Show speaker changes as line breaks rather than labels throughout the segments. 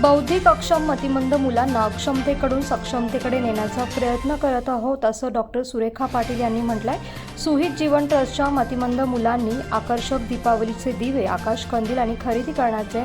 बौद्धिक अक्षम मतिमंद मुलांना अक्षमतेकडून सक्षमतेकडे नेण्याचा प्रयत्न करत आहोत असं डॉक्टर सुरेखा पाटील यांनी म्हटलंय. सुहित जीवन ट्रस्टच्या मतिमंद मुलांनी आकर्षक दीपावलीचे दिवे आकाश कंदील आणि खरेदी करण्याचे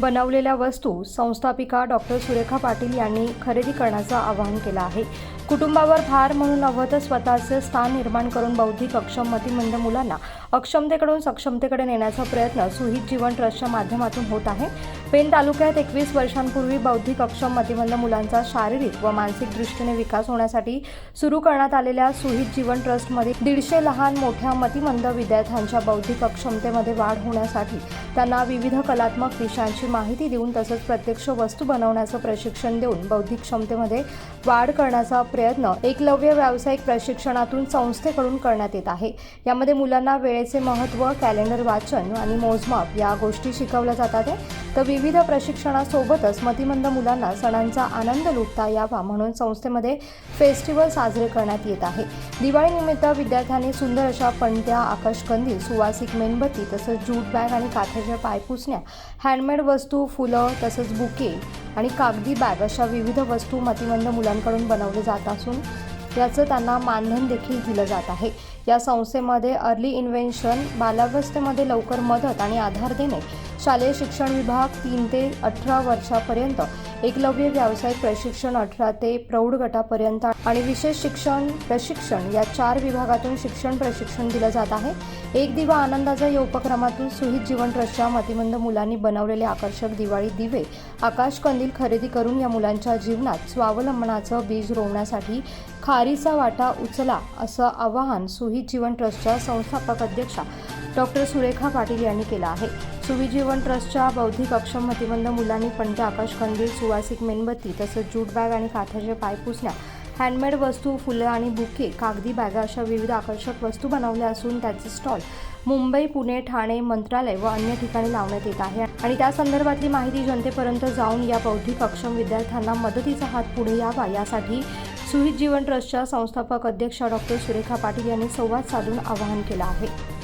बनवलेल्या वस्तू संस्थापिका डॉक्टर सुरेखा पाटील यांनी खरेदी करण्याचं आवाहन केलं आहे. कुटुंबावर भार म्हणून नव्हत स्वतःचे स्थान निर्माण करून बौद्धिक अक्षम मतिमंद मुलांना अक्षमतेकडून सक्षमतेकडे नेण्याचा प्रयत्न सुहित जीवन ट्रस्टच्या माध्यमातून होत आहे. पेन तालुक्यात एकवीस वर्षांपूर्वी बौद्धिक अक्षम मतिमंद मुलांचा शारीरिक व मानसिक दृष्टीने विकास होण्यासाठी सुरू करण्यात आलेल्या सुहित जीवन ट्रस्टमध्ये दीडशे लहान मोठ्या मतिमंद विद्यार्थ्यांच्या बौद्धिक अक्षमतेमध्ये वाढ होण्यासाठी त्यांना विविध कलात्मक विषयांची माहिती देऊन तसंच प्रत्यक्ष वस्तू बनवण्याचं प्रशिक्षण देऊन बौद्धिक क्षमतेमध्ये वाढ करण्याचा प्रयत्न एकलव्य व्यावसायिक प्रशिक्षणातून संस्थेकडून करण्यात येत आहे. यामध्ये मुलांना वेळेचे महत्त्व कॅलेंडर वाचन आणि मोजमाप या गोष्टी शिकवल्या जातात तर विविध प्रशिक्षणासोबतच मतिमंद मुलांना सणांचा आनंद लुटता यावा म्हणून संस्थेमध्ये फेस्टिवल साजरे करण्यात येत आहे. दिवाळीनिमित्त विद्यार्थ्यांनी सुंदर अशा पणत्या आकाशकंदी सुवासिक मेणबत्ती तसंच जूट बॅग आणि काथ्याच्या पायपुसण्या हँडमेड वस्तू वस्तू फुलं तसंच बुके आणि कागदी बॅग अशा विविध वस्तू मतिमंद मुलांकडून बनवले जात असून याचं त्यांना मानधन देखील दिलं जात आहे. या संस्थेमध्ये अर्ली इन्व्हेन्शन बालावस्थेमध्ये लवकर मदत आणि आधार देणे शालेय शिक्षण विभाग तीन ते अठरा वर्षापर्यंत एकलव्य व्यावसायिक प्रशिक्षण अठरा ते प्रौढ गटापर्यंत आणि विशेष शिक्षण प्रशिक्षण या चार विभागातून शिक्षण प्रशिक्षण दिलं जात आहे. एक दिवा आनंदाचा या उपक्रमातून सुहित जीवन ट्रस्टच्या मतिमंद मुलांनी बनवलेले आकर्षक दिवाळी दिवे आकाश कंदील खरेदी करून या मुलांच्या जीवनात स्वावलंबनाचं बीज रोवण्यासाठी खारीचा वाटा उचला असं आवाहन सुही जीवन ट्रस्टच्या संस्थापक अध्यक्षा डॉक्टर सुरेखा पाटील यांनी केलं आहे. सुवी जीवन ट्रस्टच्या बौद्धिक अक्षम मतिमंद मुलांनी पणत्या आकाश कंदील सुवासिक मेणबत्ती तसंच जूट बॅग आणि काथ्याचे पायपुसण्या हँडमेड वस्तू फुलं आणि बुके कागदी बॅगा अशा विविध आकर्षक वस्तू बनवल्या असून त्याचे स्टॉल मुंबई पुणे ठाणे मंत्रालय व अन्य ठिकाणी लावण्यात येत आहे. आणि त्या संदर्भातली माहिती जनतेपर्यंत जाऊन या बौद्धिक अक्षम विद्यार्थ्यांना मदतीचा हात पुढे यावा यासाठी सुहित जीवन ट्रस्टच्या संस्थापक अध्यक्षा डॉक्टर सुरेखा पाटील यांनी संवाद साधून आवाहन केलं आहे.